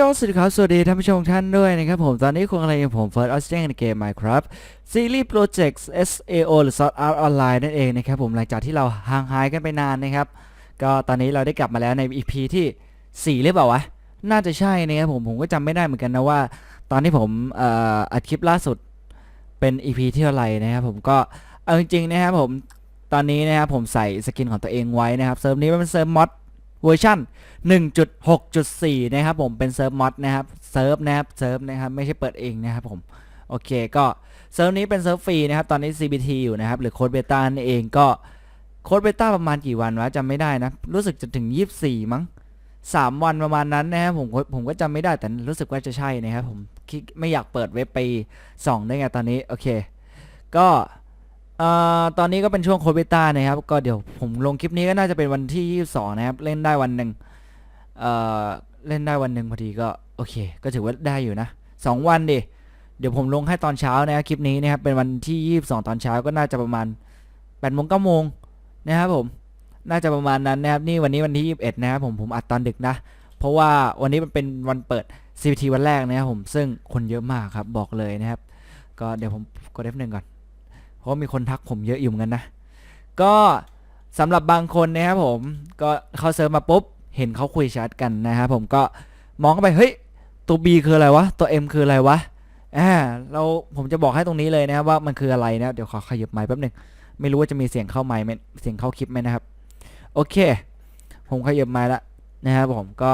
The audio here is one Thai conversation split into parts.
โยสวัสดีครับสวัสดีท่านผู้ชมท่านด้วยนะครับผม ตอนนี้คุณกำลังอยู่ผมเฟิร์สออสเตนในเกม Minecraft ซีรีส์ Project SAO หรือ Sort Out Online นั่นเองนะครับผมหลังจากที่เราห่างหายกันไปนานนะครับ ก็ตอนนี้เราได้กลับมาแล้วใน EP ที่ 4 หรือเปล่าวะ น่าจะใช่นะครับผม ผมก็จำไม่ได้เหมือนกันนะว่า ตอนที่ผมอ,อัดคลิปล่าสุดเป็น EP ที่เท่าไหร่นะครับผมก็เอาจริงๆนะครับผมตอนนี้นะครับผมใส่สกินของตัวเองไว้นะครับเซิร์ฟนี้เป็นเซิร์ฟมอด เวอร์ชัน1.6.4 นะครับผมเป็นเซิร์ฟมอดนะครับเซิร์ฟนะครับเซิร์ฟนะครับไม่ใช่เปิดเองนะครับผมโอเคก็เซิร์ฟนี้เป็นเซิร์ฟฟรีนะครับตอนนี้ CBT อยู่นะครับหรือโค้ดเบต้านั่นเองก็โค้ดเบต้าประมาณกี่วันวะจำไม่ได้นะรู้สึกจะถึง 24 มั้ง 3 วันประมาณนั้นนะครับผมผมก็จำไม่ได้แต่รู้สึกว่าจะใช่นะครับผมไม่อยากเปิดเว็บไปส่องได้ไงตอนนี้โอเค ก็ อ่อตอนนี้ก็เป็นช่วงโควิดต้านะครับ ก็เดี๋ยวผมลงคลิปนี้ก็น่าจะเป็นวันที่ 22 นะครับ เล่นได้วันหนึ่งเอ่อเล่นได้วันหนึ่งพอดีก็โอเค ก็ถือว่าได้อยู่นะ 2 วันดิ เดี๋ยวผมลงให้ตอนเช้านะครับคลิปนี้นะครับ เป็นวันที่ 22 ตอนเช้าก็น่าจะประมาณ8โมง9โมงนะครับผม น่าจะประมาณนั้นนะครับ นี่วันนี้วันที่ 21 นะครับผมผมอัดตอนดึกนะ เพราะว่าวันนี้มันเป็นวันเปิด CPT วันแรกนะครับผม ซึ่งคนเยอะมากครับบอกเลยนะครับ ก็เดี๋ยวผมกด F1 ก่อน เพราะมีคนทักผมเยอะอยู่เหมือนกันนะ ก็สำหรับบางคนนะครับผมก็เขาเซิร์ฟมาปุ๊บ เห็นเขาคุยแชทกันนะครับผมก็มองเข้าไปเฮ้ยตัว B คืออะไรวะ ตัว M คืออะไรวะอ่าเราผมจะบอกให้ตรงนี้เลยนะครับว่ามันคืออะไรนะเดี๋ยวขอขยับไมค์แป๊บหนึ่งไม่รู้ว่าจะมีเสียงเข้าไมค์ไหมเสียงเข้าคลิปไหมนะครับ โอเค ผมขยับไมค์ละนะครับผมก็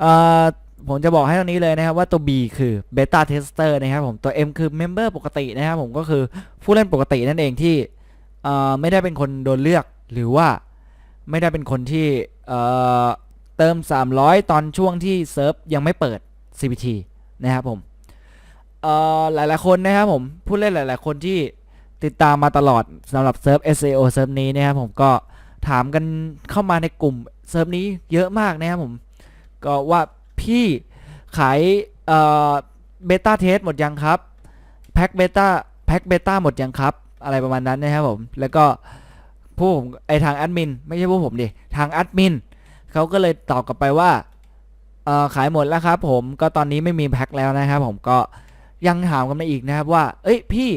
เอ่อ ผมจะบอกให้ตรงนี้เลยนะครับว่าตัว B คือ Beta Tester นะครับผมตัว M คือ Member ปกตินะครับผมก็คือผู้เล่นปกตินั่นเองที่ไม่ได้เป็นคนโดนเลือกหรือว่าไม่ได้เป็นคนที่เติม 300 ตอนช่วงที่เซิร์ฟยังไม่เปิด CPT นะครับผมหลายๆคนนะครับผมผู้เล่นหลาย ๆ คนที่ติดตามมาตลอดสำหรับเซิร์ฟ SAO เซิร์ฟนี้นะครับผมก็ถามกันเข้ามาในกลุ่มเซิร์ฟนี้เยอะมากนะครับผมก็ว่า พี่ขายเอ่อเบต้าเทสหมดยังครับแพ็คเบต้าแพ็คเบต้าหมดยังครับ อะไรประมาณนั้นนะครับผมแล้วก็ผู้ผมไอทางแอดมินไม่ใช่ผู้ผมดิทางแอดมินเขาก็เลยตอบกลับไปว่าเอ่อขายหมดแล้วครับผมก็ตอนนี้ไม่มีแพ็คแล้วนะครับผมก็ยังถามกันมาอีกนะครับว่า เอ้ยพี่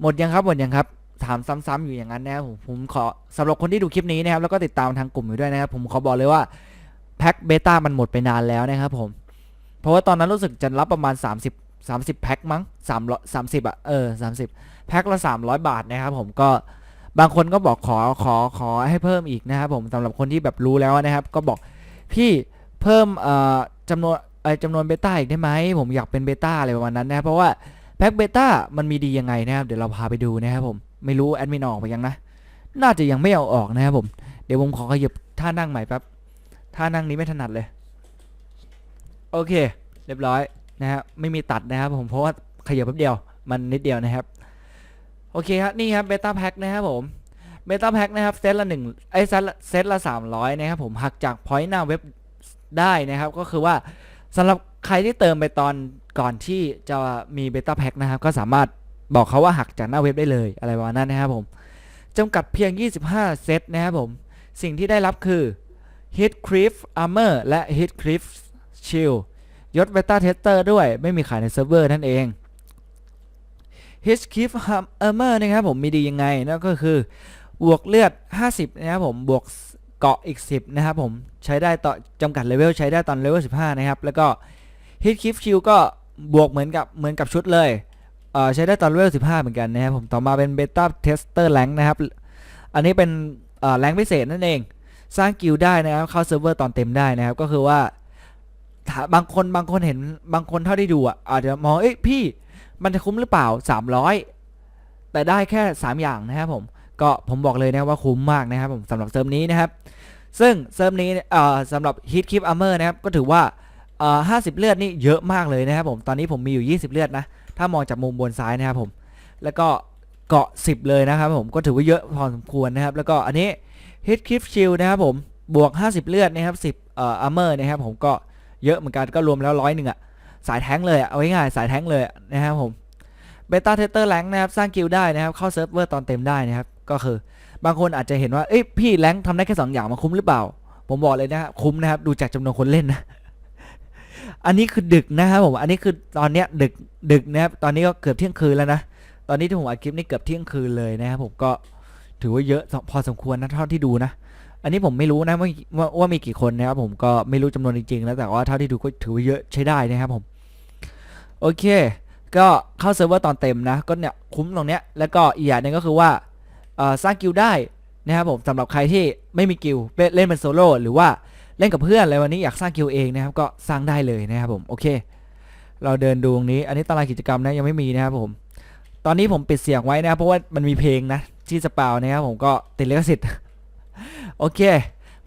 หมดยังครับหมดยังครับถามซ้ำๆอยู่อย่างนั้นนะครับผมผมขอสำหรับคนที่ดูคลิปนี้นะครับแล้วก็ติดตามทางกลุ่มอยู่ด้วยนะครับผมขอบอกเลยว่า แพ็คเบต้ามันหมดไปนานแล้วนะครับผม เพราะว่าตอนนั้นรู้สึกจะรับประมาณ 30 30 แพ็คมั้ง3 30อะเออ30 แพ็คละ 300 บาทนะครับผมก็บางคนก็บอกขอขอขอให้เพิ่มอีกนะครับผมสำหรับคนที่แบบรู้แล้วนะครับ ก็บอกพี่เพิ่มเอ่อจำนวนไอจำนวนเบต้าอีกได้ไหมผมอยากเป็นเบต้าอะไรประมาณนั้นนะครับเพราะว่าแพ็คเบต้ามันมีดียังไงนะครับเดี๋ยวเราพาไปดูนะครับผมไม่รู้แอดมินเอาออกไปยังนะ น่าจะยังไม่เอาออกนะครับผมเดี๋ยวผมขอขยับท่านั่งใหม่แป๊บ ท่านั่งนี้ไม่ถนัดเลย โอเค เรียบร้อยนะฮะไม่มีตัดนะครับผมเพราะว่าขยับแป๊บเดียวมันนิดเดียวนะครับ โอเคครับนี่ครับเบต้าแพ็คนะครับผมเบต้าแพ็คนะครับเซตละหนึ่งไอเซตละเซตละสามร้อยนะครับผมหักจากพอยต์หน้าเว็บได้นะครับ ก็คือว่าสำหรับใครที่เติมไปตอนก่อนที่จะมีเบต้าแพ็คนะครับ ก็สามารถบอกเขาว่าหักจากหน้าเว็บได้เลยอะไรประมาณนั้นนะครับผมจำกัดเพียง 25 เซตนะครับผม สิ่งที่ได้รับคือ Heatcliff Armor และ Heatcliff Shield ยศ Beta Tester ด้วยไม่มีขายในเซิร์ฟเวอร์นั่นเอง Heatcliff Armor นะครับผมมีดียังไงนั่นก็คือบวกเลือด 50 นะครับผมบวกเกาะอีก 10 นะครับผมใช้ได้ต่อจำกัดเลเวลใช้ได้ตอนเลเวล 15 นะครับ แล้วก็ Heatcliff Shield ก็บวกเหมือนกับเหมือนกับชุดเลยเออใช้ได้ตอนเลเวล 15 เหมือนกันนะครับผมต่อมาเป็น Beta Tester Rank นะครับ อันนี้เป็นแรงพิเศษนั่นเอง สร้างกิลได้นะครับ เข้าเซิร์ฟเวอร์ตอนเต็มได้นะครับ ก็คือว่าบางคนบางคนเห็นบางคนเท่าที่ดูอะอาจจะมองเอ้ยพี่มันจะคุ้มหรือเปล่า 300 แต่ได้แค่ 3 อย่างนะครับผม ก็ผมบอกเลยนะว่าคุ้มมากนะครับผมสำหรับเซิร์ฟนี้นะครับ ซึ่งเซิร์ฟนี้เอ่อสำหรับ Heat Keep Armor นะครับ ก็ถือว่าเอ่อ50เลือดนี่เยอะมากเลยนะครับผม ตอนนี้ผมมีอยู่ 20 เลือดนะ ถ้ามองจากมุมบนซ้ายนะครับผม แล้วก็เกาะ 10 เลยนะครับผม ก็ถือว่าเยอะพอสมควรนะครับ แล้วก็อันนี้ ฮิตคลิฟชิลนะครับผมบวก 50 เลือดนะครับ 10เอ่ออาร์เมอร์นะครับผมก็เยอะเหมือนกันก็รวมแล้วร้อยหนึ่งอะสายแท้งเลยอะเอาง่ายๆสายแท้งเลยนะครับผมเบต้าเทสเตอร์แรงนะครับ สร้างกิลได้นะครับ เข้าเซิร์ฟเวอร์ตอนเต็มได้นะครับ ก็คือบางคนอาจจะเห็นว่า เอ้ยพี่แรงทำได้แค่ 2 อย่างมาคุ้มหรือเปล่า ผมบอกเลยนะฮะคุ้มนะครับ ดูจากจำนวนคนเล่นนะ อันนี้คือดึกนะครับผม อันนี้คือตอนเนี้ยดึกดึกนะครับ ตอนนี้ก็เกือบเที่ยงคืนแล้วนะ ตอนนี้ที่ผมอัดคลิปนี่เกือบเที่ยงคืนเลยนะครับผมก็ ถือว่าเยอะพอสมควรนะเท่าที่ดูนะ อันนี้ผมไม่รู้นะว่าว่าว่ามีกี่คนนะครับผมก็ไม่รู้จำนวนจริงๆ แล้วแต่ว่าเท่าที่ดูก็ถือว่าเยอะใช้ได้นะครับผม โอเค ก็เข้าเซิร์ฟเวอร์ตอนเต็มนะ ก็เนี่ยคุ้มตรงเนี้ยแล้วก็อีกอย่างหนึงก็คือว่าสร้างกิลได้นะครับผมสำหรับใครที่ไม่มีกิลเล่นเป็นโซโล่หรือว่าเล่นกับเพื่อนอะไรวันนี้อยากสร้างกิลเองนะครับก็สร้างได้เลยนะครับผมโอเค เราเดินดูตรงนี้ อันนี้ตารางกิจกรรมนะยังไม่มีนะครับผม ตอนนี้ผมปิดเสียงไว้นะครับเพราะว่ามันมีเพลงนะ ที่สปาวนะครับผมก็ติดลิขสิทธิ์โอเค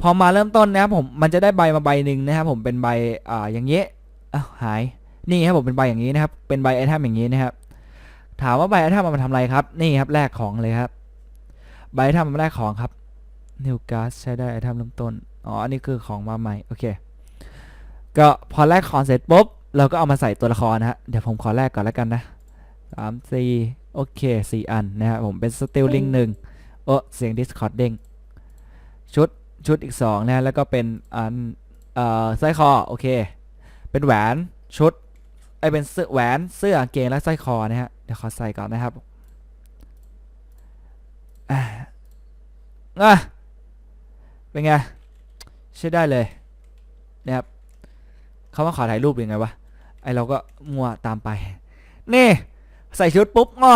พอมาเริ่มต้นนะครับผมมันจะได้ใบมาใบหนึ่งนะครับผมเป็นใบอ่าอย่างเงี้ยอ้าวหายนี่ครับผมเป็นใบอย่างนี้นะครับ เป็นใบไอเทมอย่างนี้นะครับ ถามว่าใบไอเทมมันมาทำอะไรครับ นี่ครับแลกของเลยครับ ใบไอเทมมันมาแลกของครับนิวการ์ดใช้ได้ไอเทมเริ่มต้นอ๋ออันนี้คือของมาใหม่โอเค ก็พอแลกของเสร็จปุ๊บเราก็เอามาใส่ตัวละครนะฮะเดี๋ยวผมขอแลกก่อนแล้วกันนะสามสี่ โอเคสี่อันนะครับผมเป็นสติลลิงหนึ่งโอ้เสียง Discord เด้งชุดชุดอีกสองนะ แล้วก็เป็นอันเอ่อสร้อยคอ โอเค เป็นแหวนชุดไอเป็นเสื้อแหวนเสื้อกางเกงและสร้อยคอนะฮะเดี๋ยวขอใส่ก่อนนะครับอะอะเป็นไงใช้ได้เลยนะครับเขามาขอถ่ายรูปยังไงวะไอเราก็มัวตามไป นี่ ใส่ชุดปุ๊บงอ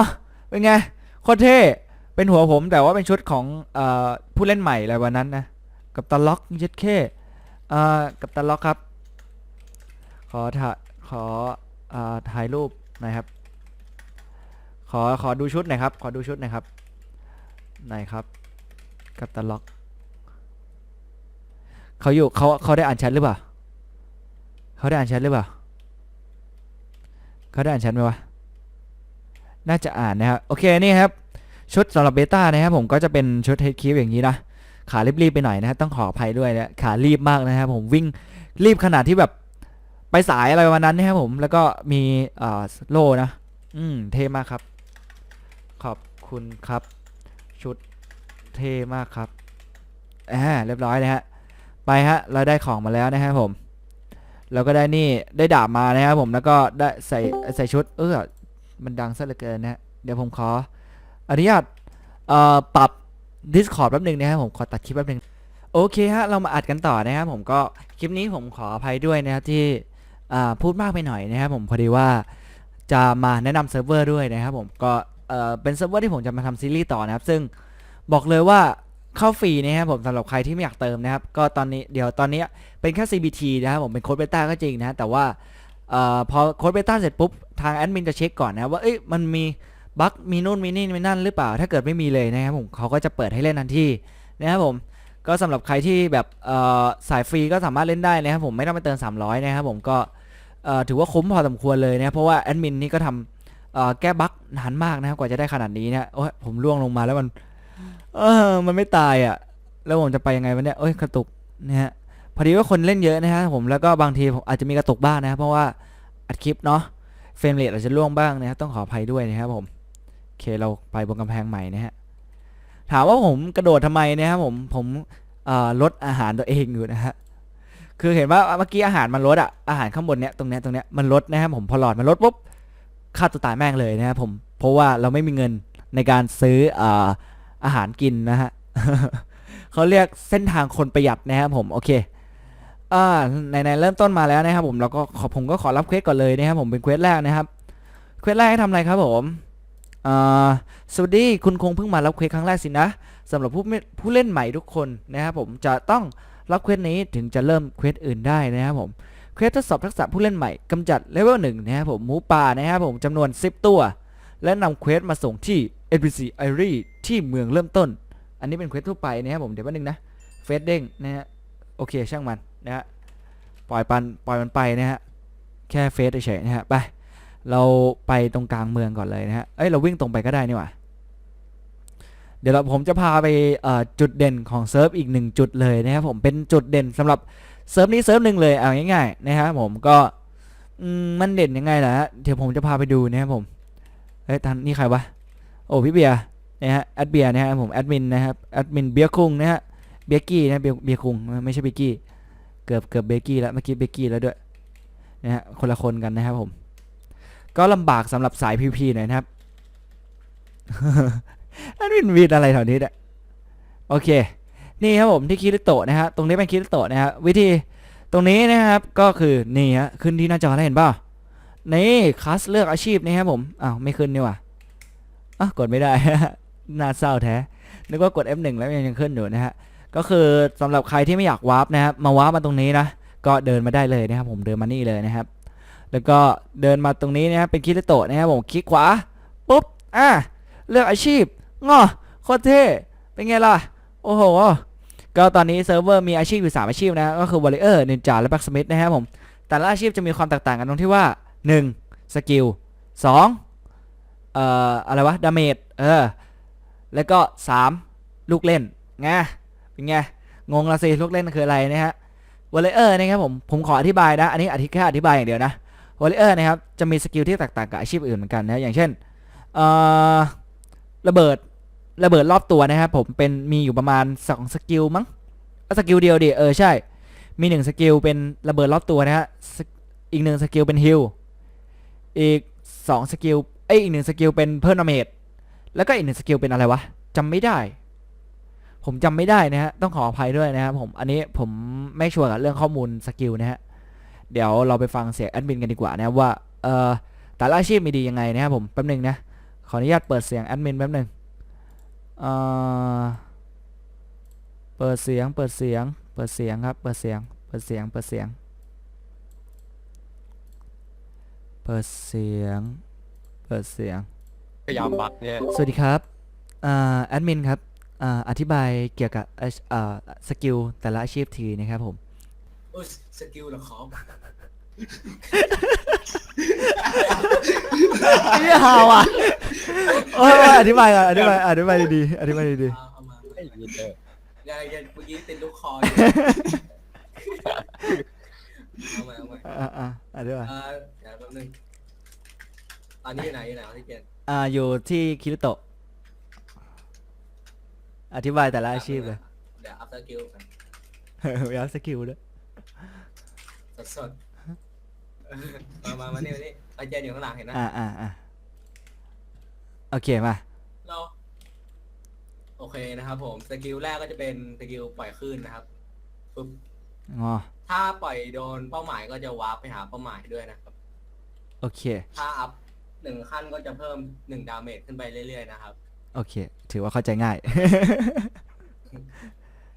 เป็นไงโคตรเท่เป็นหัวผมแต่ว่าเป็นชุดของอผู้เล่นใหม่อะไรวันนั้นนะกับตาล็อกย็ดเข้กับตาล็อกครับ ขอถ่ายขออถ่ายรูปหน่อยครับ ขอขอดูชุดหน่อยครับ ขอดูชุดหน่อยครับไหนครับ กับตาล็อกเขาอยู่เขาเขาได้อ่านแชทหรือเปล่าเขาได้อ่านแชทหรือเปล่าเขาได้อ่านแชทไหมวะ น่าจะอ่านนะครับโอเคนี่ครับชุดสำหรับเบต้านะครับผมก็จะเป็นชุดเฮดคิวอย่างนี้นะขารีบๆไปหน่อยนะครับต้องขออภัยด้วยนะขารีบมากนะครับผมวิ่งรีบขนาดที่แบบไปสายอะไรประมาณนั้นนะครับผมแล้วก็มีเอ่อโล่นะ อืมเท่มากครับ ขอบคุณครับ ชุดเท่มากครับอ่าเรียบร้อยนะฮะไปฮะเราได้ของมาแล้วนะครับผมเราก็ได้นี่ได้ดาบมานะครับผมแล้วก็ได้ใส่ใส่ชุดเออ มันดังซะเหลือเกินนะฮะ เดี๋ยวผมขออนุญาตปรับ Discord แป๊บหนึ่งนะครับผมขอตัดคลิปแป๊บหนึ่งโอเคฮะ เรามาอัดกันต่อนะครับผมก็คลิปนี้ผมขออภัยด้วยนะครับที่พูดมากไปหน่อยนะครับผมพอดีว่าจะมาแนะนำเซิร์ฟเวอร์ด้วยนะครับผมก็เป็นเซิร์ฟเวอร์ที่ผมจะมาทำซีรีส์ต่อนะครับ ซึ่งบอกเลยว่าเข้าฟรีนะครับผมสำหรับใครที่ไม่อยากเติมนะครับ ก็ตอนนี้เดี๋ยวตอนนี้เป็นแค่ CBT นะครับผมเป็นโค้ดเบต้าก็จริงนะฮะแต่ว่า ออพอโค้ดเบต้าเสร็จปุ๊บ ทางแอดมินจะเช็คก่อนนะว่าเอ้ยมันมีบั๊กมีนู่นมีนี่มีนั่นหรือเปล่า ถ้าเกิดไม่มีเลยนะครับผมเขาก็จะเปิดให้เล่นทันทีนะครับผมก็สำหรับใครที่แบบสายฟรีก็สามารถเล่นได้นะครับผมไม่ต้องไปเติม300 นะครับผมก็ถือว่าคุ้มพอสมควรเลยนะเพราะว่าแอดมินนี่ก็ทำแก้บั๊กนานมากนะครับกว่าจะได้ขนาดนี้นะโอ้ยผมล่วงลงมาแล้วมันเออมันไม่ตายอะ แล้วผมจะไปยังไงวะเนี่ยเอ้ยกระตุกนะฮะพอดีว่าคนเล่นเยอะนะฮะผมแล้วก็บางทีผมอาจจะมีกระตุกบ้างนะครับเพราะว่า อัดคลิปเนาะเฟรมเรทอาจจะล่วงบ้างนะครับต้องขออภัยด้วยนะครับผมโอเคเราไปบนกำแพงใหม่นะฮะถามว่าผมกระโดดทำไมนะครับผมผมลดอาหารตัวเองอยู่นะฮะคือเห็นว่าเมื่อกี้อาหารมันลดอะอาหารข้างบนเนี้ยตรงเนี้ยตรงเนี้ยมันลดนะครับผมพอหลอดมันลดปุ๊บฆ่าตัวตายแม่งเลยนะครับผมเพราะว่าเราไม่มีเงินในการซื้ออ่ออาหารกินนะฮะเขาเรียกเส้นทางคนประหยัดนะครับผมโอเค อ่าในในๆเริ่มต้นมาแล้วนะครับผมเราก็ขอผมก็ขอรับเควสก่อนเลยนะครับผมเป็นเควสแรกนะครับเควสแรกให้ทำอะไรครับผมอ่าสวัสดีคุณคงเพิ่งมารับเควสครั้งแรกสินะสำหรับผู้ไม่ผู้เล่นใหม่ทุกคนนะครับผมจะต้องรับเควสนี้ถึงจะเริ่มเควสอื่นได้นะครับผมเควสทดสอบทักษะผู้เล่นใหม่กำจัดเลเวลหนึ่งนะครับผมหมูป่านะครับผมจำนวน 10 ตัว และนำเควสมาส่งที่ NPC i r i ที่เมืองเริ่มต้น อันนี้เป็นเควสทั่วไปนะครับผมเดี๋ยวแป๊บนึงนะเฟสเด้งนะฮะโอเคช่างมัน นะฮะปล่อยปันปล่อยมันไปนะฮะแค่เฟสเฉยๆนะฮะไปเราไปตรงกลางเมืองก่อนเลยนะฮะเอ้ยเราวิ่งตรงไปก็ได้นี่หว่าเดี๋ยวเราผมจะพาไปจุดเด่นของเซิร์ฟอีกหนึ่งจุดเลยนะครับผมเป็นจุดเด่นสำหรับเซิร์ฟนี้เซิร์ฟหนึ่งเลยเอาง่ายๆนะครับผมก็มันเด่นยังไงล่ะฮะเดี๋ยวผมจะพาไปดูนะครับผมเฮ้ยทันนี่ใครวะโอ้พี่เบียร์นะฮะแอดเบียร์นะฮะผมแอดมินนะครับแอดมินเบียร์คุงนะฮะเบียร์กี้นะเบียร์เบียร์คุงไม่ใช่เบียร์กี้ เกือบเกือบเบยร์กี้แล้วเมื่อกี้เบยร์กี้แล้วด้วยนะฮะคนละคนกันนะครับผม ก็ลำบากสำหรับสาย PVP หน่อยนะครับอันวินวีดอะไรแถวนี้เนี่ยโอเค นี่ครับผมที่คิริโตะนะฮะตรงนี้เป็นคิริโตะนะฮะวิธีตรงนี้นะครับก็คือนี่ฮะขึ้นที่หน้าจอได้เห็นเปล่านี่คัสเลือกอาชีพนี่ครับผมอ้าวไม่ขึ้นนี่ว่าอะกดไม่ได้น่าเศร้าแท้นึกว่ากด F1 แล้วยังยังขึ้นอยู่นะฮะ ก็คือสำหรับใครที่ไม่อยากวาร์ปนะครับมาวาร์ปมาตรงนี้นะก็เดินมาได้เลยนะครับ ผมเดินมานี่เลยนะครับ แล้วก็เดินมาตรงนี้นะครับเป็นคิริโตะนะครับผมคลิกขวาปุ๊บอะเลือกอาชีพงอโคตรเท่เป็นไงล่ะโอ้โหก็ตอนนี้เซิร์ฟเวอร์มีอาชีพอยู่ 3 อาชีพนะก็คือวอลเลเยอร์นินจาและแบ็กสมิธนะครับผมแต่ละอาชีพจะมีความแตกต่างกันตรงที่ว่า 1. สกิล 2. เอ่ออะไรวะดาเมจเออแล้วก็ 3. ลูกเล่นไง เป็นไงงงละสิลูกเล่นคืออะไรนะฮะวอลเลเยอร์นะครับผมผมขออธิบายนะ อันนี้อธิแค่อธิบายอย่างเดียวนะวอลเลเยอร์นะครับจะมีสกิลที่แตกต่างกับอาชีพอื่นเหมือนกันนะอย่างเช่นระเบิดระเบิดรอบตัวนะครับผมเป็นมีอยู่ประมาณ2สกิลมั้งสกิลเดียวดิเออใช่ มีหนึ่งสกิลเป็นระเบิดรอบตัวนะฮะอีกหนึ่งสกิลเป็นฮิลอีกสองสกิลเอ้ยอีกหนึ่งสกิลเป็นเพิ่มดาเมจแล้วก็อีกหนึ่งสกิลเป็นอะไรวะจำไม่ได้ ผมจำไม่ได้นะฮะ ต้องขออภัยด้วยนะครับผม อันนี้ผมไม่ชัวร์กับเรื่องข้อมูลสกิลนะฮะ เดี๋ยวเราไปฟังเสียงแอดมินกันดีกว่านะครับว่า เออแต่ละอาชีพมีดียังไงนะครับผม แป๊บหนึงนะ ขออนุญาตเปิดเสียงแอดมินแป๊บหนึงเอ่อ เปิดเสียง เปิดเสียง เปิดเสียงครับ เปิดเสียง เปิดเสียง เปิดเสียง เปิดเสียง เปิดเสียงพยายามบักเนี่ย สวัสดีครับ อ่า แอดมินครับ อ่าอธิบายเกี่ยวกับเอ่ออ่าสกิลแต่ละอาชีพทีนะครับผมโอ้ยสกิลเหรอครับไม่ฮาวอะโอ้ยอธิบายก่อนอธิบายอธิบายดีๆอธิบายดีเอาเอามาไม่ยินเลยอย่าอย่าเมื่อกี้ติดลูกคออยู่เอามาเอามาๆอ่าอ่าอธิบายเออเดี๋ยวแป๊บนึงตอนนี้อยู่ไหนอยู่ไหนวะที่เกียนอ่าอยู่ที่คิริโตะ อธิบายแต่ละอาชีพเลย เดี๋ยวอัพสกิลกันเออยับสกิลด้วยสดสดๆมามามานี่มานี่ไอเจนอยู่ข้างหลังเห็นนะอ่าอ่าอ่าโอเคมา เราโอเคนะครับผมสกิลแรกก็จะเป็นสกิลปล่อยคลื่นนะครับปุ๊บงอ ถ้าปล่อยโดนเป้าหมายก็จะวาร์ปไปหาเป้าหมายด้วยนะครับ โอเค ถ้าอัพหนึ่งขั้นก็จะเพิ่มหนึ่งดาเมจขึ้นไปเรื่อยๆนะครับ โอเค ถือว่าเข้าใจง่าย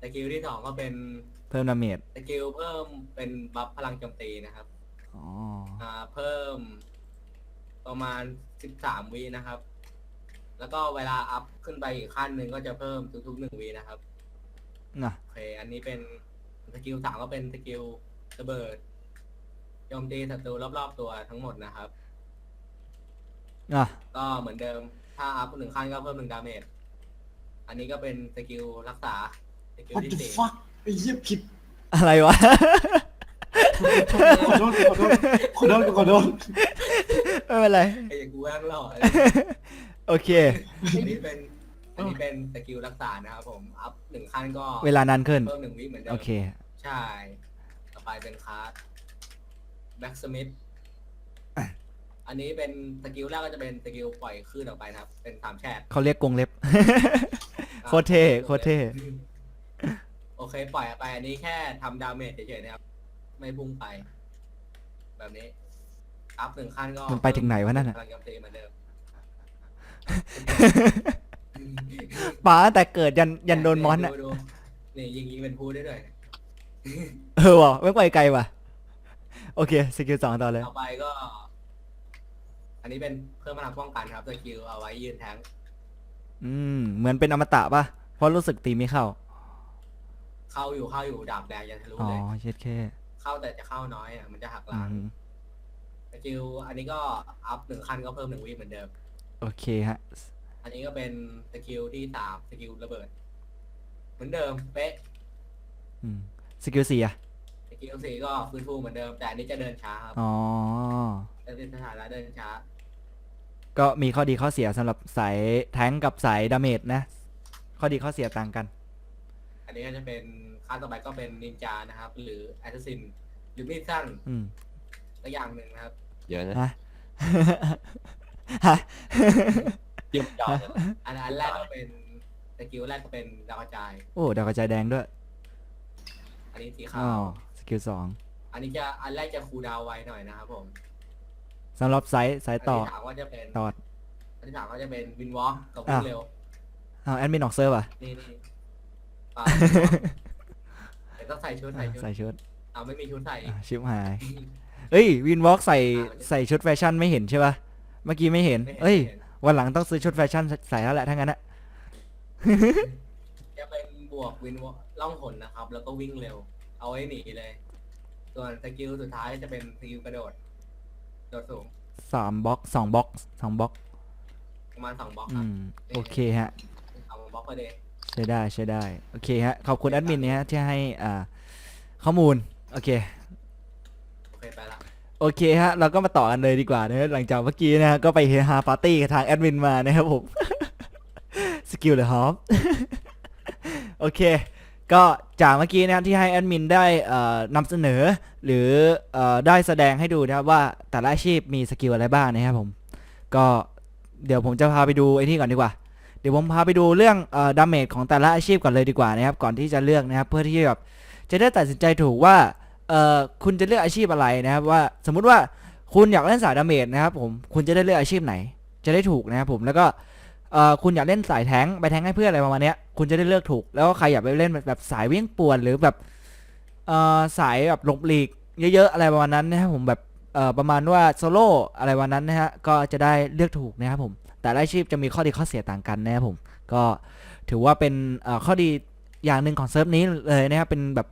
สกิลที่สองก็เป็นเพิ่มดาเมจสกิลเพิ่มเป็นบัฟพลังโจมตีนะครับ อ๋อ อ่าเพิ่มประมาณสิบสามวินะครับ แล้วก็เวลาอัพขึ้นไปอีกขั้นหนึ่งก็จะเพิ่มทุกๆหนึ่งวินะครับ น่ะ โอเค อันนี้เป็นสกิลสามก็เป็นสกิลระเบิดโจมตีศัตรูรอบๆตัวทั้งหมดนะครับ น่ะ ก็เหมือนเดิม ถ้าอัพหนึ่งขั้นก็เพิ่มหนึ่งดาเมจ อันนี้ก็เป็นสกิลรักษา สกิล What ที่ the สี่ fuck ไอ้เหี้ยผิดอะไรวะ ขอโทษขอโทษขอโทษขอโทษไม่เป็นไร ไอ้อย่างกูแว่งหล่อเลยโอเค อันนี้เป็น อันนี้เป็นสกิลรักษานะครับผม อัพหนึ่งขั้นก็เวลานานขึ้น เพิ่มหนึ่งวิเหมือนเดิโอมเค ใช่ ต่อไปเป็นคาร์ดแบ็กสมิธ อันนี้เป็นสกิลแรกก็จะเป็นสกิลปล่อยคลื่นออกไปนะครับ เป็นสามแฉกเขาเรียกกรงเล็บ โคตรเท่โคตรเท่โอเค ปล่อยออกไป อันนี้แค่ทำดาเมจเฉยๆนะครับ ไม่พุ่งไป แบบนี้ อัพหนึ่งขั้นก็มันไปถึงไหนวะนั่นน่ะพลังโจมตีเหมือนเดิม ป๋าแต่เกิดยันยันโดนมอนอะดูๆนี่ยิงยิงเป็นพูได้ด้วย เออว่ะไม่ไปไกลว่ะ โอเคสกิลสองต่อเลย ต่อไปก็ อันนี้เป็นเพิ่มพลังป้องกันครับสกิลเอาไว้ยืนแทงค์อืม เหมือนเป็นอมตะป่ะเพราะรู้สึกตีไม่เข้า เข้าอยู่เข้าอยู่ดาบแดงยันทะลุอ๋อเลย เช็ดแค่เข้าแต่จะเข้าน้อยอะมันจะหักอืล้างมสกิลอันนี้ก็อัพหนึ่งขั้นก็เพิ่มหนึ่งวิเหมือนเดิม โอเคฮะ อันนี้ก็เป็นสกิลที่สามสกิลระเบิด เหมือนเดิมเป๊ะอืมสกิลสี่อะ สกิลสี่ก็ฟื้นฟูเหมือนเดิม แต่อันนี้จะเดินช้าครับอ๋อ จะเป็นสถานะเดินช้า ก็มีข้อดีข้อเสียสำหรับสายแทงกับสายดาเมจนะ ข้อดีข้อเสียต่างกัน อันนี้ก็จะเป็นขั้นต่อไปก็เป็นนินจานะครับ หรือแอสซินหรือมีดสั้นอืมสักอย่างหนึ่งนะครับเยอะนะฮะ ฮะเยี่ยมยาวเลยอันอันแรกก็เป็นสกิลแรกก็เป็นดาวกระจาย โอ้ดาวกระจายแดงด้วย อันนี้สีขาอ๋อว สกิลสองอันนี้จะอันแรกจะคูลดาวน์ไวหน่อยนะครับผมสำหรับไซส์ไซอันส์ต่อที่ถามว่าจะเป็นตอด อันที่ถามว่าจะเป็นวินวอล์กกับวิ่งอะ เร็ว อ้าวแอดมินออกเซิร์ฟอะ นี่นี่อ่าแต่ต้องใส่ชุดใส่ชุดใส่ชุดอ่าไม่มีชุดใส่อีอะกชิบหาย เอ้ยวินวอล์กใส่อ่าใส่ชุดแฟชั่นไม่เห็นใช่ป่ะเมื่อกี้ไม่เห็น ไม่เห็นเอ้ย ไม่เห็นวันหลังต้องซื้อชุดแฟชั่นใส่แล้วแหละถ้างั้นอะจะเป็นบวกวินวอล์กล่องหนนะครับ แล้วก็วิ่งเร็ว เอาไว้หนีเลย ส่วนสกิลสุดท้ายจะเป็นสกิลกระโดดโดดสูงสามบล็อกสองบล็อกสองบล็อกประมาณสองบล็อกคอืรับมโอเคฮะ สองบล็อกก็เดย์ใช้ได้ใช้ได้ โอเคฮะ ขอบคุณแอดมินเนี่ยฮะที่ให้อ่าข้อมูล โอเค โอเคไปละ โอเคฮะ เราก็มาต่อกันเลยดีกว่านะฮะหลังจากเมื่อกี้นะฮะก็ไปเฮฮาปาร์ตี้กับทางแอดมินมานะครับผม สกิลเลยฮอปโอเค ก็จากเมื่อกี้นะครับที่ให้แอดมินได้นำเสนอ หรืออได้แสดงให้ดูนะครับว่าแต่ละอาชีพมีสกิลอะไรบ้างนะครับผม ก็เดี๋ยวผมจะพาไปดูไอ้นี่ก่อนดีกว่า เดี๋ยวผมพาไปดูเรื่องอดาเมจของแต่ละอาชีพก่อนเลยดีกว่านะครับ ก่อนที่จะเลือกนะครับ เพื่อที่แบบจะได้ตัดสินใจถูกว่าคุณจะเลือกอาชีพอะไรนะครับว่าสมมุติว่าคุณอยากเล่นสายดาเมจนะครับผมคุณจะได้เลือกอาชีพไหน จะได้ถูกนะครับผมแล้วก็ เอ่อคุณอยากเล่นสายแทงไปแทงให้เพื่อนอะไรประมาณเนี้ยคุณจะได้เลือกถูก แล้วก็ใครอยากไปเล่นแบบแบบสายวิ่งป่วนหรือแบบเอ่อสายแบบหลบหลีกเยอะๆอะไรประมาณนั้นนะครับผมแบบเอ่อประมาณว่าโซโล่อะไรประมาณนั้นนะฮะก็จะได้เลือกถูกนะครับผม แต่ละอาชีพจะมีข้อดีข้อเสียต่างกันนะครับผม ก็ถือว่าเป็นเอ่อข้อดีอย่างหนึ่งของเซิร์ฟนี้เลยนะครับเป็นแบบ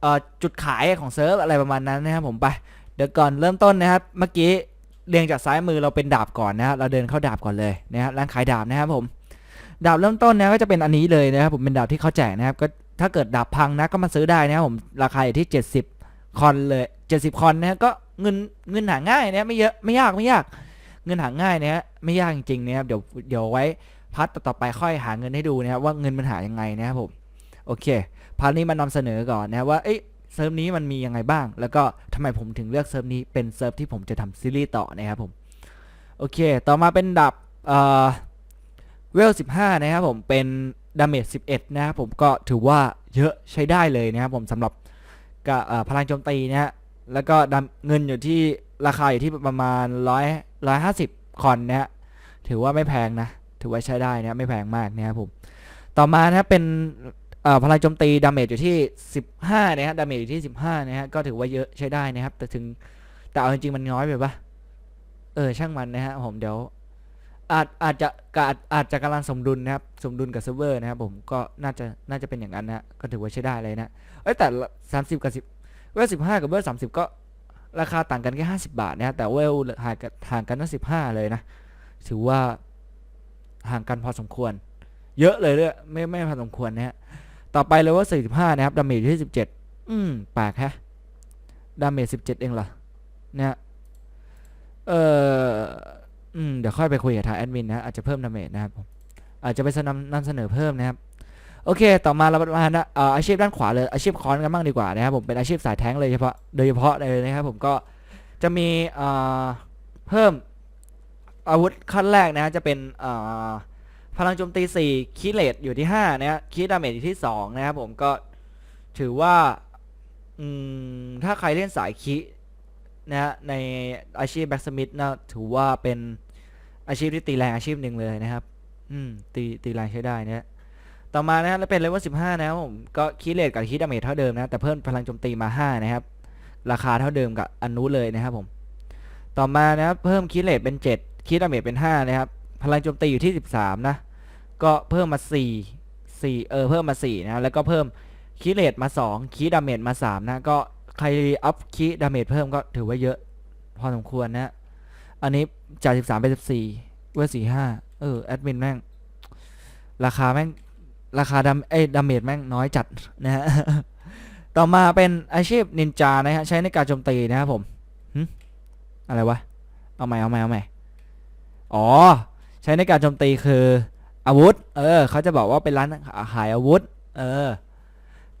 เอ่อจุดขายของเซิร์ฟอะไรประมาณนั้นนะครับผมไปเดี๋ยวก่อนเริ่มต้นนะครับเมื่อกี้ เรียงจากซ้ายมือเราเป็นดาบก่อนนะครับเราเดินเข้าดาบก่อนเลยนะครับร้านขายดาบนะครับผมดาบเริ่มต้นนะก็จะเป็นอันนี้เลยนะครับผมเป็นดาบที่เขาแจกนะครับก็ถ้าเกิดดาบพังนะก็มาซื้อได้นะครับผมราคาอยู่ที่ 70 คอนเลย 70 คอนนะก็เงินเงินหาง่ายนะไม่เยอะไม่ยากไม่ยาก เงินหาง่ายนะฮะไม่ยากจริงๆนะครับเดี๋ยวเดี๋ยวไว้พาร์ทต่อไปค่อยหาเงินให้ดูนะครับว่าเงินมันหายังไงนะครับผมโอเคพาร์ทนี้มานำเสนอก่อนนะว่าเอ้ เซิร์ฟนี้มันมียังไงบ้าง แล้วก็ทำไมผมถึงเลือกเซิร์ฟนี้เป็นเซิร์ฟที่ผมจะทำซีรีส์ต่อนะครับผม โอเค ต่อมาเป็นดาบเอ่อเวล15นะครับผม เป็นดาเมจ11นะครับผมก็ถือว่าเยอะใช้ได้เลยนะครับผมสำหรับกับพลังโจมตีนะฮะ แล้วก็เงินอยู่ที่ราคาอยู่ที่ประมาณร้อยร้อยห้าสิบคอนนะฮะ ถือว่าไม่แพงนะ ถือว่าใช้ได้นะ ไม่แพงมากนะครับผม ต่อมานะเป็น พลังโจมตีดาเมจอยู่ที่ 15 นะฮะ ดาเมจอยู่ที่ 15 นะฮะ ก็ถือว่าเยอะใช้ได้นะครับ แต่ถึง แต่เอาจริงๆ มันน้อยไปปะเออ ช่างมันนะฮะ ผมเดี๋ยว อาจ อาจจะอาจอาจจะกำลังสมดุลนะครับ สมดุลกับเซิร์ฟเวอร์นะครับผม ก็น่าจะ น่าจะเป็นอย่างนั้นนะ ก็ถือว่าใช้ได้เลยนะ เอ้แต่สามสิบกับสิบเวลสิบห้ากับเวลสามสิบก็ราคาต่างกันแค่ห้าสิบาทนะฮะ แต่เวลห่างกันห่างกันตั้งสิบห้าเลยนะ ถือว่าห่างกันพอสมควร เยอะเลยด้วยไม่ ไม่พอสมควรนะฮะ ต่อไปเลยว่า45 นะครับ ดาเมจอยู่ที่ 17 อืมแปลกฮะ ดาเมจ 17 เองเหรอนี่ยเอ่ออืมเดี๋ยวค่อยไปคุยกับทางแอดมินนะ อาจจะเพิ่มดาเมจนะครับผมอาจจะไปนำนำเสนอเพิ่มนะครับ โอเค ต่อมาเรามานะเอ่ออาชีพด้านขวาเลย อาชีพคอนกันบ้างดีกว่านะครับผม เป็นอาชีพสายแท้งเลยเฉพาะ โดยเฉพาะเลยนะครับผมก็จะมีเอ่อเพิ่มอาวุธขั้นแรกนะฮะจะเป็นเอ่อ พลังโจมตี 4 คีเลตอยู่ที่ 5 นะฮะคีดาเมจอยู่ที่ 2 นะครับผมก็ถือว่าอืมถ้าใครเล่นสายคีนะฮะในอาชีพแบ็กสมิธนะถือว่าเป็นอาชีพที่ตีแรงอาชีพหนึ่งเลยนะครับ อืม ตีตีแรงใช้ได้นะต่อมานะฮะแล้วเป็นเลเวล15นะครับผมก็คีเลตกับคีดาเมจเท่าเดิมนะ แต่เพิ่มพลังโจมตีมา5นะครับ ราคาเท่าเดิมกับอันนู้นเลยนะครับผม ต่อมานะครับเพิ่มคีเลตเป็น7คีดาเมจเป็น5นะครับ พลังโจมตีอยู่ที่13นะ ก็เพิ่มมา 4 4 เออ เพิ่มมา 4 นะ แล้วก็เพิ่มคีเลตมา 2 คีดาเมจมา 3 นะ ก็ใครอัพคีดาเมจเพิ่มก็ถือว่าเยอะพอสมควรนะ อันนี้จาก 13เป็น14เวอร์45 เออ แอดมินแม่ง ราคาแม่ง ราคาดาเอ้ดาเมจแม่งน้อยจัดนะฮะ ต่อมาเป็นอาชีพนินจานะฮะ ใช้ในการโจมตีนะครับผมอะไรวะ เอาใหม่เอาใหม่เอาใหม่ อ๋อ ใช้ในการโจมตีคือ อาวุธ เออ เขาจะบอกว่าเป็นร้านขายอาวุธ เออ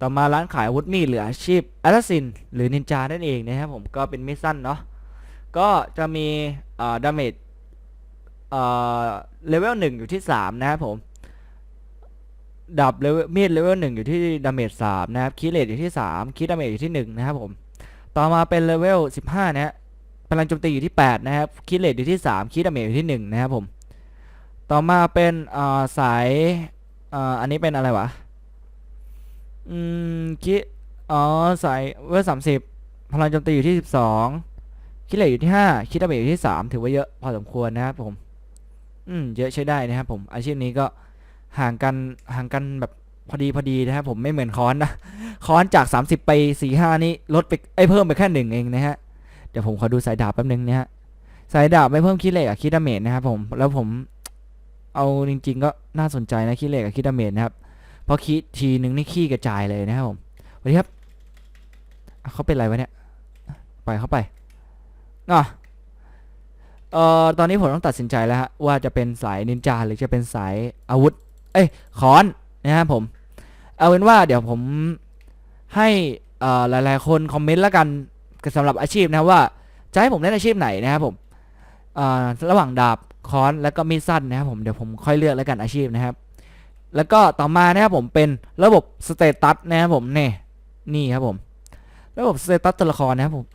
ต่อมาร้านขายอาวุธมีดหรืออาชีพแอสซัสซินหรือนินจานั่นเองนะครับผมก็เป็นมีดสั้นเนาะก็จะมีเอ่อดาเมจเอ่อเลเวลหนึ่งอยู่ที่สามนะครับผมดาบเลเวลมีดเลเวลหนึ่งอยู่ที่ดาเมจสามนะครับคีเลตอยู่ที่สามคีดาเมจอยู่ที่หนึ่งนะครับผมต่อมาเป็นเลเวลสิบห้านะฮะพลังโจมตีอยู่ที่แปดนะครับคีเลตอยู่ที่สามคีดาเมจอยู่ที่หนึ่งนะครับผม ต่อมาเป็นสายอันนี้เป็นอะไรวะ อืม คิด อ๋อ สายเวอร์สามสิบพลังโจมตีอยู่ที่สิบสองคิดเหลยอยู่ที่ห้าคิดดาเมจอยู่ที่สามถือว่าเยอะพอสมควรนะครับผม อืม เยอะใช้ได้นะครับผม อาชีพนี้ก็ห่างกันห่างกันแบบพอดีพอดีนะครับผมไม่เหมือนค้อนนะ ค้อนจาก 30 ไป4ี่ห้านี่ลดไปไอ้เพิ่มไปแค่หนึ่งเองนะฮะ เดี๋ยวผมขอดูสายดาบแป๊บนึงนะฮะ สายดาบไม่เพิ่มคิดเหล็กกับคิดดาเมจนะครับผม แล้วผม เอาจริง ๆ ก็น่าสนใจนะคิดเหล็กกับคิดดาเมจนะครับเพราะคีทีหนึ่งนี่ขี้กระจายเลยนะครับผมสวัสดีครับเขาเป็นอะไรวะเนี่ยไปเข้าไปอะเอ่อตอนนี้ผมต้องตัดสินใจแล้วฮะว่าจะเป็นสายนินจาหรือจะเป็นสายอาวุธ เอ้ยค้อนนะครับผม เอาเป็นว่าเดี๋ยวผมให้เอ่อหลายๆ คนคอมเมนต์แล้วกันสำหรับอาชีพนะว่าจะให้ผมเล่นอาชีพไหนนะครับผมเอ่อระหว่างดาบ ค้อนแล้วก็มีดสั้นนะครับผมเดี๋ยวผมค่อยเลือกแล้วกันอาชีพนะครับ แล้วก็ต่อมานะครับผมเป็นระบบสเตตัสนะครับผมนี่นี่ครับผมระบบสเตตัสตัวละครนะครับผม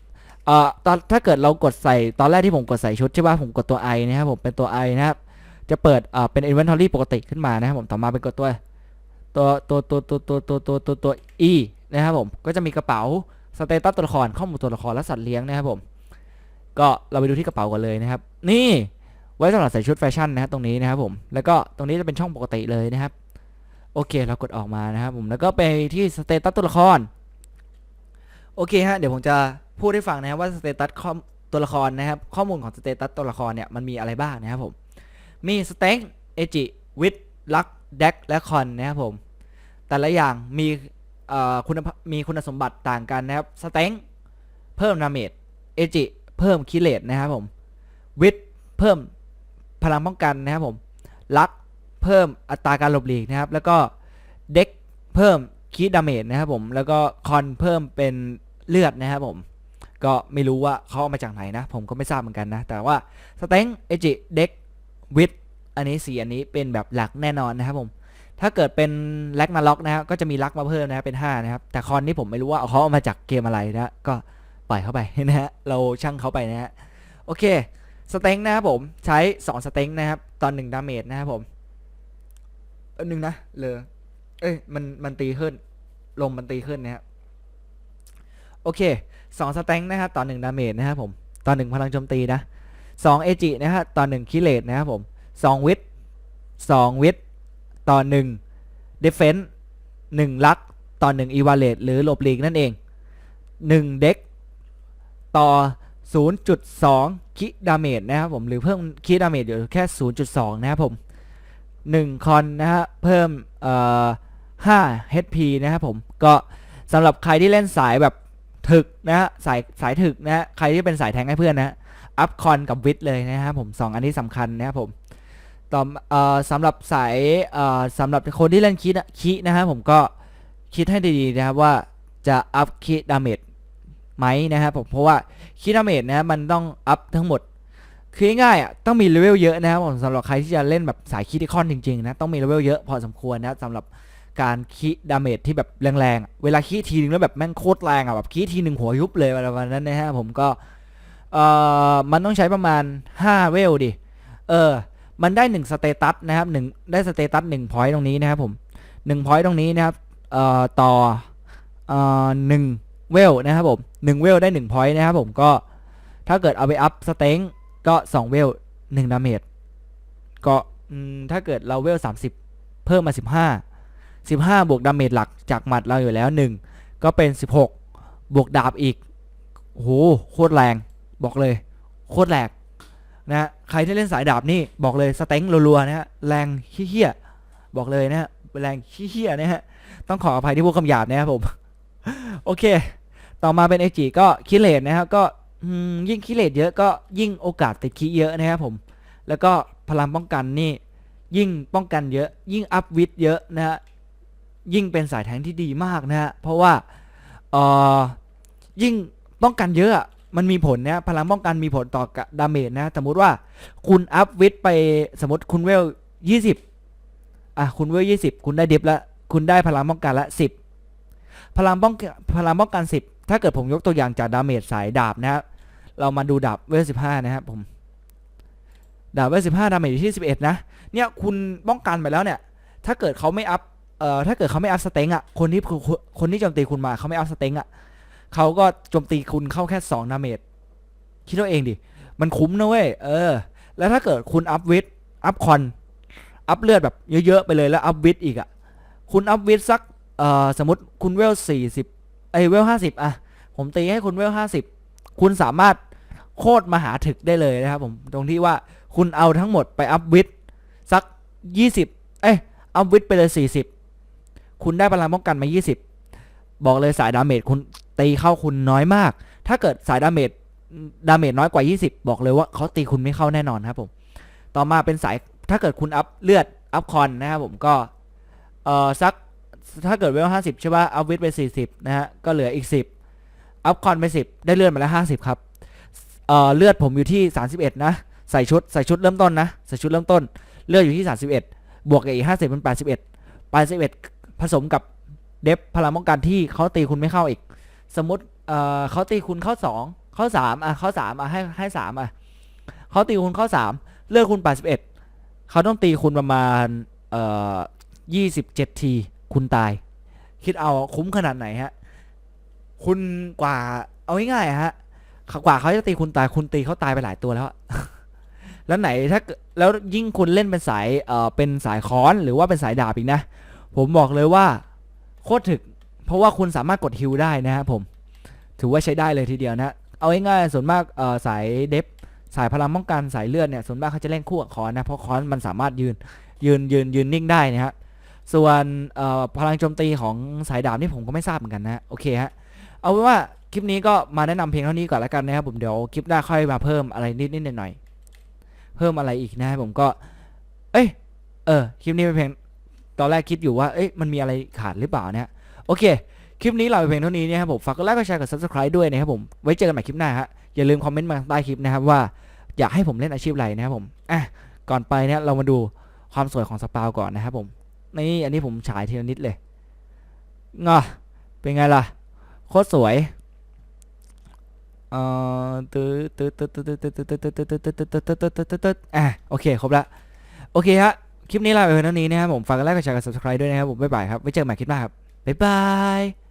เอ่อตอนถ้าเกิดเรากดใส่ตอนแรกที่ผมกดใส่ชุดใช่ป่ะผมกดตัว I นะครับผมเป็นตัว I นะครับจะเปิดเอ่อเป็น inventory ปกติขึ้นมานะครับผมต่อมาเป็นกดตัวตัวตัวตัวตัวตัวตัวตัวตัวตัว E นะครับผมก็จะมีกระเป๋าสเตตัสตัวละครข้อมูลตัวละครและสัตว์เลี้ยงนะครับผมก็เราไปดูที่กระเป๋ากันเลยนะครับ นี่ ไว้สำหรับใส่ชุดแฟชั่นนะครับตรงนี้นะครับผมแล้วก็ตรงนี้จะเป็นช่องปกติเลยนะครับ โอเคเรากดออกมานะครับผมแล้วก็ไปที่สเตตัสตัวละครโอเคฮะเดี๋ยวผมจะพูดให้ฟังนะครับว่าสเตตัสตัวละครนะครับ ข้อมูลของสเตตัสตัวละครเนี่ยมันมีอะไรบ้างนะครับผมมีสเต็งเอจิวิดลักเด็กและคอนนะครับผมแต่ละอย่างมีคุณมีคุณสมบัติต่างกันนะครับสเต็งเพิ่มนาเมจเอจิเพิ่มคิเลตนะครับผมวิดเพิ่ม พลังป้องกันนะครับผมลักเพิ่มอัตราการหลบหลีกนะครับ แล้วก็เด็กเพิ่มคีดดาเมจนะครับผมแล้วก็คอนเพิ่มเป็นเลือดนะครับผมก็ไม่รู้ว่าเขาเอามาจากไหนนะ ผมก็ไม่ทราบเหมือนกันนะ แต่ว่าสเต็งเอจิเด็กวิดอันนี้สีอันนี้เป็นแบบหลักแน่นอนนะครับผมถ้าเกิดเป็นแล็กนาล็อกนะครับก็จะมีลักมาเพิ่มนะครับเป็น 5 นะครับ แต่คอนนี่ผมไม่รู้ว่าเขาเอามาจากเกมอะไรนะก็ปล่อยเข้าไปนะฮะเราช่างเขาไปนะฮะโอเค สเต็งนะครับผมใช้ 2 สเต็งนะครับ ตอน1ดาเมจนะครับผมอันหนึ่งนะเลอเอ้ยมันมันตีขึ้น ลมมันตีขึ้นนะครับโอเคสองสแต็งนะครับต่อหนึ่งดาเมจนะครับผมต่อหนึ่งพลังโจมตีนะสองเอจินะฮะต่อหนึ่งคิเลตนะครับผมสองวิทสองวิทต่อหนึ่งเดฟเฟนต์หนึ่งลักต่อหนึ่งอีวาเลตหรือหลบหลีกนั่นเองหนึ่งเด็กต่อ 0.2 คิดาเมจนะครับผมหรือเพิ่มคิดาเมจอยู่แค่ 0.2 นะครับผม1คอนนะฮะเพิ่มเอ่อ5 HP นะครับผมก็สำหรับใครที่เล่นสายแบบถึกนะฮะสายสายถึกนะฮะใครที่เป็นสายแทงให้เพื่อนนะอัพคอนกับวิทเลยนะครับผม 2 อันนี้สำคัญนะครับผมต่อเอ่อสำหรับสายเอ่อสำหรับคนที่เล่นคิดคินะครับผมก็คิดให้ดีๆนะครับว่าจะอัพคิดาเมจ ไหมนะครับผมเพราะว่าคิดดาเมจนะครับมันต้องอัพทั้งหมดคือง่ายๆอะต้องมีเลเวลเยอะนะครับผมสำหรับใครที่จะเล่นแบบสายคิดคอนจริงๆนะต้องมีเลเวลเยอะพอสมควรนะสำหรับการคิดดาเมจที่แบบแรงๆเวลาคิดทีนึงแล้วแบบแม่งโคตรแรงอะแบบคิดทีหนึ่งหัวยุบเลยประมาณนั้นนะฮะผมก็เอ่อมันต้องใช้ประมาณ 5 เวลดิเออมันได้1สเตตัสนะครับหนึ่งได้สเตตัส1พอยต์ตรงนี้นะครับผม1พอยต์ตรงนี้นะครับเอ่อต่อเอ่อหนึ่ง เวลนะครับผม1เวลได้1พอยต์นะครับผมก็ถ้าเกิดเอาไปอัพสเต็งก็2เวล1ดาเมจก็ถ้าเกิดเราเวล 30 เพิ่มมา 15 15 บวกดาเมจหลักจากหมัดเราอยู่แล้ว 1 ก็เป็น 16 บวกดาบอีกโอ้โหโคตรแรงบอกเลย โคตรแรงนะใครที่เล่นสายดาบนี่บอกเลยสเต็งรัวๆนะฮะแรงเฮี้ยๆบอกเลยนะฮะแรงเฮี้ยๆนะฮะต้องขออภัยที่พูดคำหยาบนะครับผม โอเค ต่อมาเป็นเอจิก็คิเลตนะครับก็ยิ่งคิเลตเยอะก็ยิ่งโอกาสติดคิเยอะนะครับผม แล้วก็พลังป้องกันนี่ยิ่งป้องกันเยอะ ยิ่งอัพวิทเยอะนะฮะยิ่งเป็นสายแทงที่ดีมากนะฮะเพราะว่าเอ่อยิ่งป้องกันเยอะมันมีผลนะพลังป้องกันมีผลต่อดาเมจนะ สมมุติว่าคุณอัพวิทไปสมมติคุณเวลยี่สิบอะคุณเวลยี่สิบคุณได้ดิฟแล้วคุณได้พลังป้องกันละสิบพลังป้องพลังป้องกันสิบ ถ้าเกิดผมยกตัวอย่างจากดาเมจสายดาบนะครับเรามาดูดาบเวลสิบห้านะครับผม ดาบเวลสิบห้าดาเมจอยู่ที่สิบเอ็ดนะ เนี่ยคุณป้องกันไปแล้วเนี่ย ถ้าเกิดเขาไม่อัพ เอ่อ ถ้าเกิดเขาไม่อัพสเต็งอะ คนที่คนที่โจมตีคุณมาเขาไม่อัพสเต็งอะเขาก็โจมตีคุณเข้าแค่สองดาเมจ คิดเอาเองดิ มันคุ้มนะเว้ย เออ แล้วถ้าเกิดคุณอัพวิทอัพคอน อัพเลือดแบบเยอะๆไปเลยแล้วอัพวิทอีกอะ คุณอัพวิทสัก เอ่อ สมมติคุณเวลสี่สิบ ไอเวลห้าสิบอะผมตีให้คุณเวลห้าสิบคุณสามารถโคตรมหาถึกได้เลยนะครับผมตรงที่ว่าคุณเอาทั้งหมดไปอัพวิทสักยี่สิบเอ้ยอัพวิทไปเลย40คุณได้พลังป้องกันมา20บอกเลยสายดาเมจคุณตีเข้าคุณน้อยมาก ถ้าเกิดสายดาเมจดาเมจน้อยกว่า 20 บอกเลยว่าเขาตีคุณไม่เข้าแน่นอนครับผม ต่อมาเป็นสายถ้าเกิดคุณอัพเลือดอัพคอนนะครับผมก็เอ่อสัก ถ้าเกิดเวล50ใช่ป่ะอัพวิทไป40นะฮะ ก็เหลืออีก10อัพคอนไป10ได้เลือดมาแล้ว50ครับ เอ่อเลือดผมอยู่ที่31นะ ใส่ชุดใส่ชุดเริ่มต้นนะ ใส่ชุดเริ่มต้น เลือดอยู่ที่31บวกกับอีกห้าสิบเป็นแปดสิบเอ็ดแปดสิบเอ็ดผสมกับเดฟพลังป้องกันที่เขาตีคุณไม่เข้าอีก สมมติเอ่อเขาตีคุณเข้าสองเข้าสามอะเข้าสามอะให้ให้สามอะเขาตีคุณเข้าสามเลือดคุณแปดสิบเอ็ดเขาต้องตีคุณประมาณเอ่อยี่สิบเจ็ดที คุณตาย คิดเอาคุ้มขนาดไหนฮะ คุณกว่า เอาง่ายๆฮะกว่าเขาจะตีคุณตายคุณตีเขาตายไปหลายตัวแล้ว แล้วไหนถ้าแล้วยิ่งคุณเล่นเป็นสายเอ่อเป็นสายค้อนหรือว่าเป็นสายดาบอีกนะ ผมบอกเลยว่า โคตรถึก เพราะว่าคุณสามารถกดฮิลได้นะครับผม ถือว่าใช้ได้เลยทีเดียวนะ เอาง่ายๆส่วนมากเอ่อสายเดฟสายพลังป้องกันสายเลือดเนี่ยส่วนมากเขาจะเล่นคู่กับค้อนนะเพราะค้อนมันสามารถยืนยืนยืนยืนนิ่งได้นะฮะ ส่วนพลังโจมตีของสายดาบนี่ผมก็ไม่ทราบเหมือนกันนะโอเคฮะเอาเป็นว่าคลิปนี้ก็มาแนะนำเพียงเท่านี้ก่อนแล้วกันนะครับผมเดี๋ยวคลิปหน้าค่อยมาเพิ่มอะไรนิดๆหน่อยๆเพิ่มอะไรอีกนะครับผมก็ เอ้ยเออคลิปนี้เป็นเพียงตอนแรกคิดอยู่ว่าเอ้ยมันมีอะไรขาดหรือเปล่าเนี่ยโอเคคลิปนี้เราไปเพียงเท่านี้นะครับผมฝากกดไลค์กดแชร์กด subscribe ด้วยนะครับผมไว้เจอกันใหม่คลิปหน้าฮะอย่าลืมคอมเมนต์มาใต้คลิปนะครับว่าอยากให้ผมเล่นอาชีพอะไรนะครับผมอะก่อนไปเนี่ยเรามาดูความสวยของสปาวก่อนนะครับผม นี่อันนี้ผมฉายทีละนิดเลยงะเป็นไงล่ะ โคตรสวยเอ่อตึ๊ดตึ๊ดตึ๊ดตึ๊ดตึ๊ดตึ๊ดตึ๊ดตึ๊ดตึ๊ดตึ๊ดตึ๊ดตึ๊ดตึ๊ดตึ๊ดตึ๊ดอะโอเคครบละโอเคฮะคลิปนี้ลาไปเพียงเท่านี้นะครับผมฝากกดไลค์กดแชร์กด subscribe ด้วยนะครับผมบ๊ายบายครับไว้เจอกันใหม่คลิปหน้าครับบ๊ายบาย